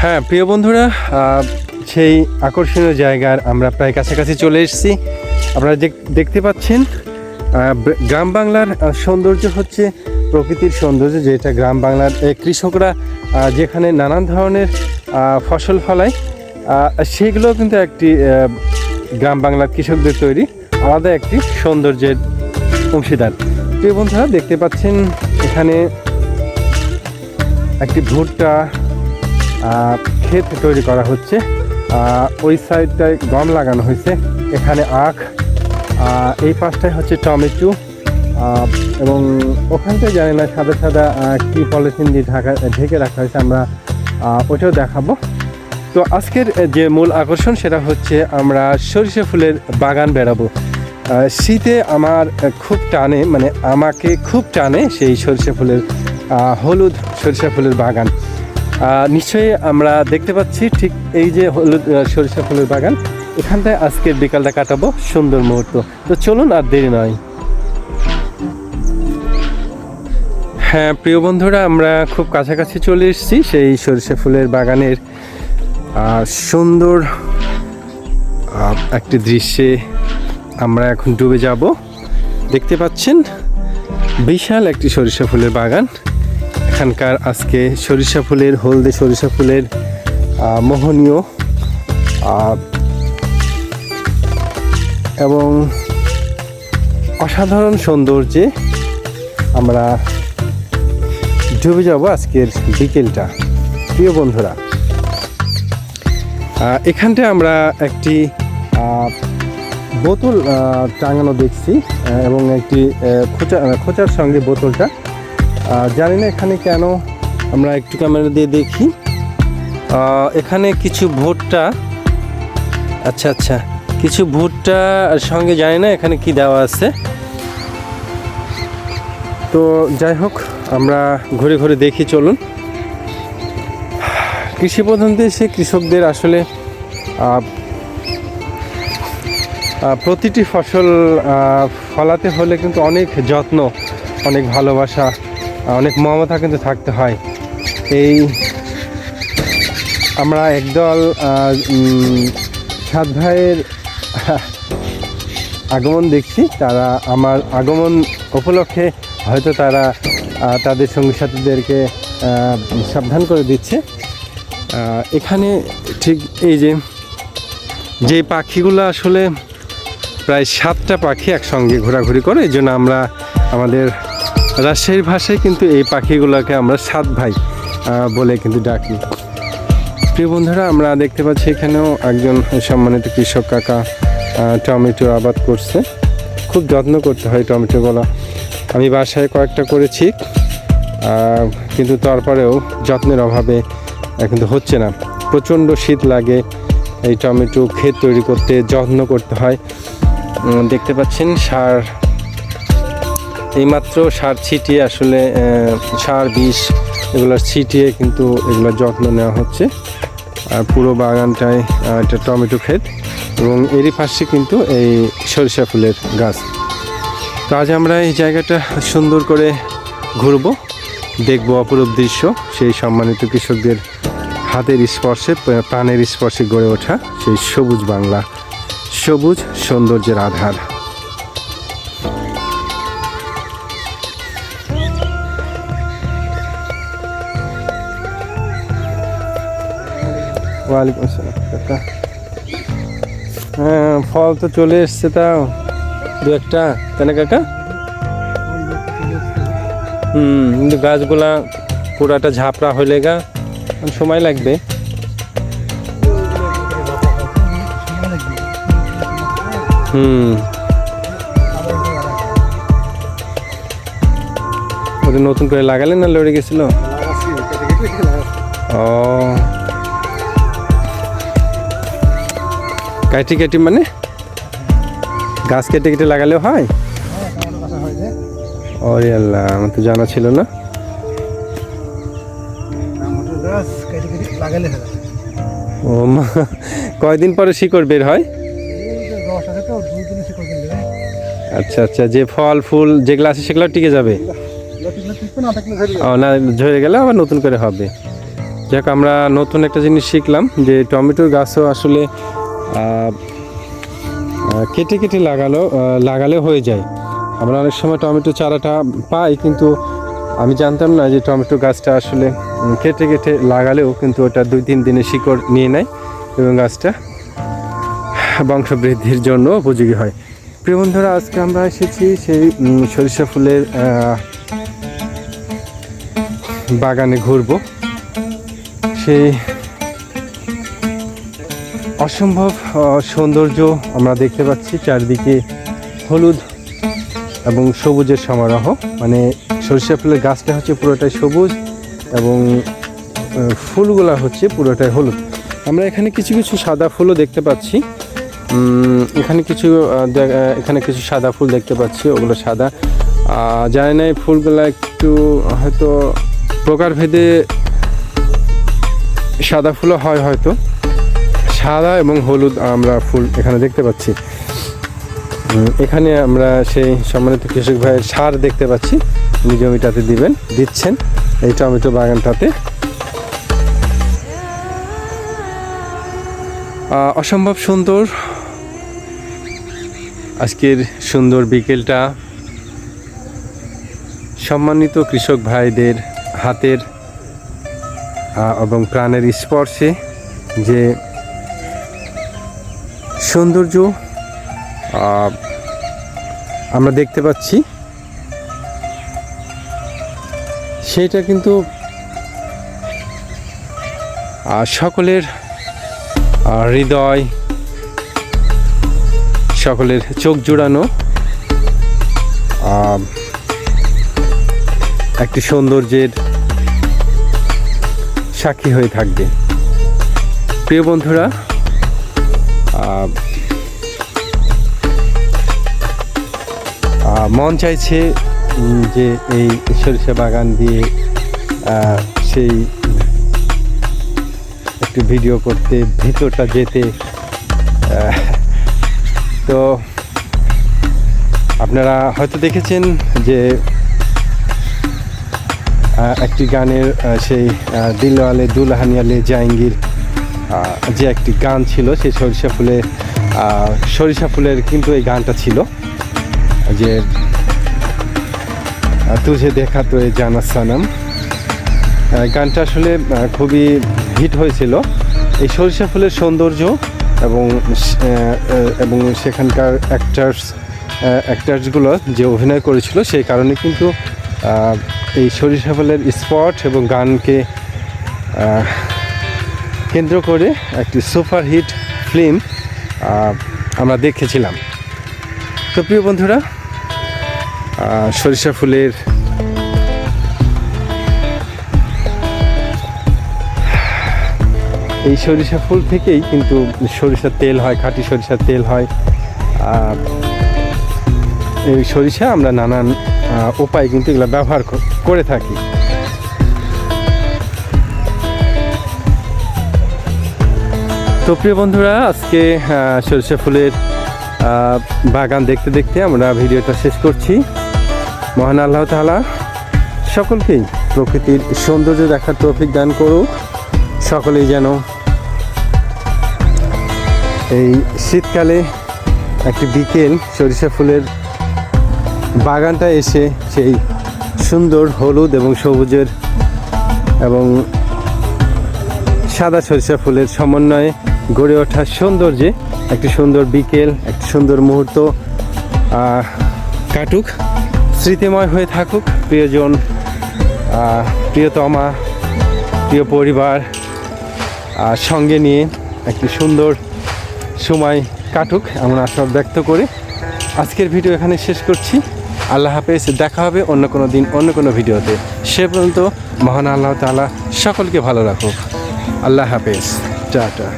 হ্যাঁ প্রিয় বন্ধুরা সেই আকর্ষণীয় জায়গার আমরা প্রায় কাছাকাছি চলে এসেছি। আপনারা দেখ- দেখতে পাচ্ছেন গ্রাম বাংলার সৌন্দর্য হচ্ছে প্রকৃতির সৌন্দর্য, যেটা গ্রাম বাংলার কৃষকরা যেখানে নানান ধরনের ফসল ফলায় সেগুলো কিন্তু একটি গ্রাম বাংলার কৃষকদের তৈরি, আলাদা একটি সৌন্দর্যের অংশীদার। প্রিয় বন্ধুরা, দেখতে পাচ্ছেন এখানে একটি ভুট্টা ক্ষেত তৈরি করা হচ্ছে। ওই সাইডটায় গম লাগানো হয়েছে। এখানে আখ এই পাশটায় হচ্ছে টমেটো এবং ওখানটায় জানি না সাদা সাদা কী পলিথিন দিয়ে ঢাকা, ঢেকে রাখা হয়েছে, আমরা ওটাও দেখাবো। তো আজকের যে মূল আকর্ষণ সেটা হচ্ছে আমরা সরিষা ফুলের বাগান বেড়াবো। শীতে আমার খুব টানে মানে আমাকে খুব টানে সেই সরিষা ফুলের হলুদ সরিষা ফুলের বাগান। নিশ্চয়ই আমরা দেখতে পাচ্ছি ঠিক এই যে হলুদ সরিষা ফুলের বাগান। এখানটায় আজকের বিকালটা কাটাবো সুন্দর মুহূর্ত। তো চলুন আর দেরি নয়। হ্যাঁ প্রিয় বন্ধুরা, আমরা খুব কাছাকাছি চলে এসেছি সেই সরিষা ফুলের বাগানের সুন্দর একটি দৃশ্যে আমরা এখন ডুবে যাব। দেখতে পাচ্ছেন বিশাল একটি সরিষা ফুলের বাগান। এখানকার আজকে সরিষা ফুলের, হলদে সরিষা ফুলের মোহনীয় এবং অসাধারণ সৌন্দর্যে আমরা ডুবে যাব আজকের বিকেলটা। প্রিয় বন্ধুরা এখানটায় আমরা একটি বোতল টাঙানো দেখছি এবং একটি খোঁচা, খোঁচার সঙ্গে বোতলটা জানি না এখানে কেন আমরা একটু ক্যামেরা দিয়ে দেখি। এখানে কিছু ভোটটা আচ্ছা আচ্ছা কিছু ভুট্টা সঙ্গে জানি না এখানে কি দেওয়া আছে। তো যাই হোক, আমরা ঘুরে ঘুরে দেখি, চলুন। কৃষি প্রধান দেশে কৃষকদের আসলে প্রতিটি ফসল ফলাতে হলে কিন্তু অনেক যত্ন, অনেক ভালোবাসা অনেক মমতা কিন্তু থাকতে হয়। এই আমরা একদল সাত ভাইয়ের আগমন দেখছি। তারা আমার আগমন উপলক্ষে হয়তো তারা তাদের সঙ্গী সাথীদেরকে সাবধান করে দিচ্ছে। এখানে ঠিক এই যে যে পাখিগুলো আসলে প্রায় সাতটা পাখি একসঙ্গে ঘোরাঘুরি করে, এই জন্য আমরা আমাদের রাজশাহীর ভাষায় কিন্তু এই পাখিগুলোকে আমরা সাত ভাই বলে কিন্তু ডাকি। প্রিয় বন্ধুরা, আমরা দেখতে পাচ্ছি এখানেও একজন সম্মানিত কৃষক কাকা টমেটো আবাদ করছে। খুব যত্ন করতে হয় টমেটোগুলো। আমি বাসায় কয়েকটা করেছি কিন্তু তারপরেও যত্নের অভাবে কিন্তু হচ্ছে না। প্রচণ্ড শীত লাগে, এই টমেটো ক্ষেত তৈরি করতে যত্ন করতে হয়। দেখতে পাচ্ছেন সার এইমাত্র সার ছিটিয়ে আসলে সার, বিষ এগুলো ছিটিয়ে কিন্তু এগুলোর যত্ন নেওয়া হচ্ছে। আর পুরো বাগানটায় একটা টমেটো ক্ষেত এবং এরই পাশে কিন্তু এই সরিষা ফুলের গাছ। তো আজ আমরা এই জায়গাটা সুন্দর করে ঘুরবো, দেখব অপরূপ দৃশ্য, সেই সম্মানিত কৃষকদের হাতের স্পর্শে প্রাণের স্পর্শে গড়ে ওঠা সেই সবুজ বাংলা, সবুজ সৌন্দর্যের আধার। ওয়ালাইকুম আসসালাম কাকা। হ্যাঁ ফল তো চলে এসছে তাও। দু একটা তাই না কাকা? হুম কিন্তু গাছগুলা পুরাটা ঝাপড়া হলে গা সময় লাগবে। হুম। ওটা নতুন করে লাগালেন না লড়ে গেছিল? ও। কাটি কাটি মানে? গাছ কেটে কেটে লাগালেও হয়? ওরে আল্লাহ আমার তো জানা ছিল না। ও মা, কয়দিন পরে শিকড় বের হয়? আচ্ছা আচ্ছা যে ফল, ফুল যেগুলো আছে সেগুলো টিকে যাবে? ও, না, ঝরে গেলে আবার নতুন করে হবে। যাক, আমরা নতুন একটা জিনিস শিখলাম যে টমেটোর গাছও আসলে কেটে কেটে লাগালো লাগালে হয়ে যায়। আমরা অনেক সময় টমেটো চারাটা পাই, কিন্তু আমি জানতাম না যে টমেটো গাছটা আসলে কেটে কেটে লাগালেও কিন্তু ওটা দুই তিন দিনে শিকড় নিয়ে নেয় এবং গাছটা বংশবৃদ্ধির জন্য উপযোগী হয়। প্রিয় বন্ধুরা, আজকে আমরা এসেছি সেই সরিষা ফুলের বাগানে ঘুরবো। সেই অসম্ভব সৌন্দর্য আমরা দেখতে পাচ্ছি চারদিকে হলুদ এবং সবুজের সমারোহ। মানে সরিষা ফুলের গাছটা হচ্ছে পুরোটাই সবুজ এবং ফুলগুলা হচ্ছে পুরোটাই হলুদ। আমরা এখানে কিছু কিছু সাদা ফুলও দেখতে পাচ্ছি। এখানে কিছু এখানে কিছু সাদা ফুল দেখতে পাচ্ছি, ওগুলো সাদা। জানি না এই ফুলগুলো একটু হয়তো প্রকারভেদে সাদা ফুলও হয় হয়তো। সাদা এবং হলুদ আমরা ফুল এখানে দেখতে পাচ্ছি। এখানে আমরা সেই সম্মানিত কৃষক ভাইয়ের সার দেখতে পাচ্ছি। উনি জমিটাতে দিবেন, দিচ্ছেন এই টমেটো বাগানটাতে। অসম্ভব সুন্দর আজকের সুন্দর বিকেলটা। সম্মানিত কৃষক ভাইদের হাতের এবং প্রাণের স্পর্শে যে সৌন্দর্য আমরা দেখতে পাচ্ছি। সেটা কিন্তু সকলের হৃদয়, সকলের চোখ জোড়ানো একটি সৌন্দর্যের সাক্ষী হয়ে থাকবে। প্রিয় বন্ধুরা মন চাইছে যে এই সরিষা বাগান দিয়ে সেই একটু ভিডিও করতে, ভিতরটা যেতে তো আপনারা হয়তো দেখেছেন যে একটি গানের সেই দিলওয়ালে দুলহানিয়ালে জাহাঙ্গীর যে একটি গান ছিল সেই সরিষা আহ, সরিষা ফুলের কিন্তু এই গানটা ছিল। যে তুঝে দেখা তো এই জানা সানাম। গানটা আসলে খুবই হিট হয়েছিল। এই সরিষা ফুলের সৌন্দর্য এবং এবং সেখানকার অ্যাক্টার্স অ্যাক্টার্সগুলো যে অভিনয় করেছিল সেই কারণে কিন্তু এই সরিষা ফুলের স্পট এবং গানকে কেন্দ্র করে একটি সুপার হিট ফিল্ম আমরা দেখেছিলাম। তো প্রিয় বন্ধুরা সরিষা ফুলের এই সরিষা ফুল থেকেই কিন্তু সরিষার তেল হয়, খাঁটি সরিষার তেল হয়। এই সরিষা আমরা নানান উপায়ে কিন্তু এগুলো ব্যবহার করে থাকি। তো প্রিয় বন্ধুরা, আজকে সরিষা ফুলের বাগান দেখতে দেখতে আমরা ভিডিওটা শেষ করছি। মহান আল্লাহ তাআলা সকলকেই প্রকৃতির সৌন্দর্য দেখার তৌফিক দান করুক। সকলেই যেন এই শীতকালে একটি বিকেল সরিষা ফুলের বাগানটা এসে সেই সুন্দর হলুদ এবং সবুজের এবং সাদা সরিষা ফুলের সমন্বয়ে গড়ে ওঠা সৌন্দর্যে একটি সুন্দর বিকেল, একটি সুন্দর মুহূর্ত কাটুক, স্মৃতিময় হয়ে থাকুক। প্রিয়জন প্রিয়তমা, প্রিয় পরিবার সঙ্গে নিয়ে একটি সুন্দর সময় কাটুক এমন আশা ব্যক্ত করে আজকের ভিডিও এখানে শেষ করছি। আল্লাহ হাফেজ, দেখা হবে অন্য কোনো দিন, অন্য কোনো ভিডিওতে। সে পর্যন্ত মহান আল্লাহ তাআলা সকলকে ভালো রাখুক। আল্লাহ হাফেজ। টাটা।